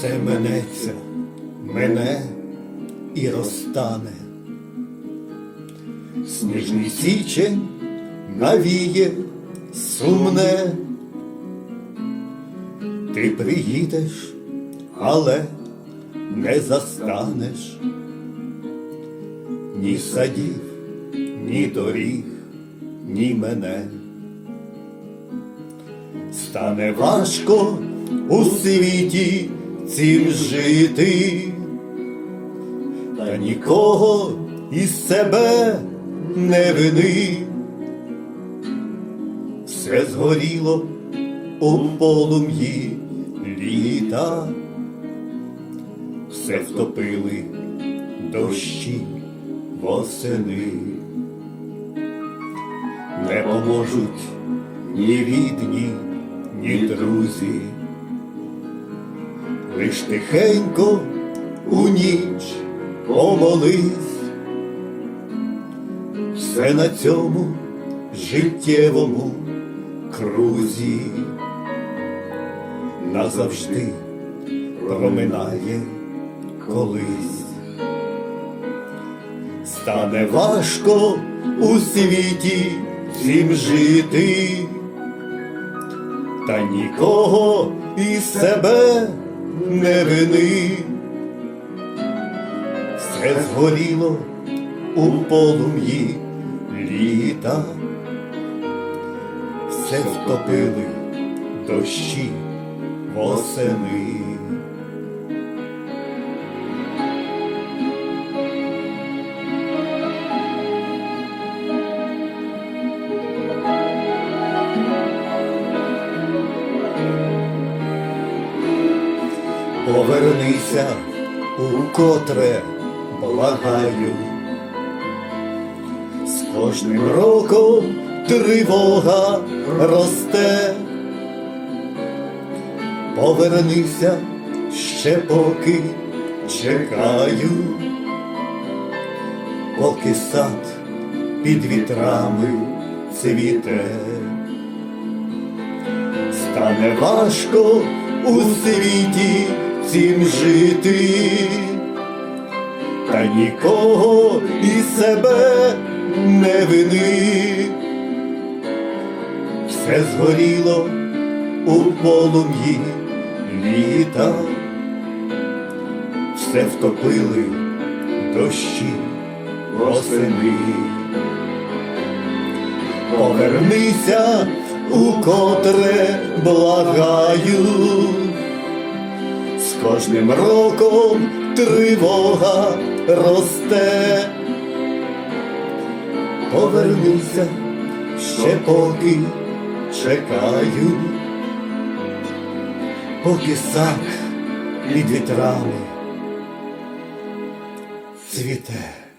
Все минеться, мене і розтане. Сніжний січень навіє сумне. Ти приїдеш, але не застанеш ні садів, ні доріг, ні мене. Стане важко у світі цім жити, та нікого із себе не вини. Все згоріло у полум'ї літа, все втопили дощі восени. Не поможуть ні рідні, ні друзі. Лиш тихенько у ніч помолись, все на цьому життєвому крузі назавжди проминає колись. Стане важко у світі всім жити, та нікого із себе не вини. Все згоріло у полум'ї літа, все втопили дощі восени. Повернися укотре, благаю. З кожним роком тривога росте. Повернися ще поки чекаю, поки сад під вітрами цвіте. Стане важко у світі цім жити, та нікого і себе не вини. Все згоріло у полум'ї літа, все втопили дощі восени. Повернися, укотре благаю, кожним роком тривога росте. Повернися, ще поки чекаю, поки сак під вітрами цвіте.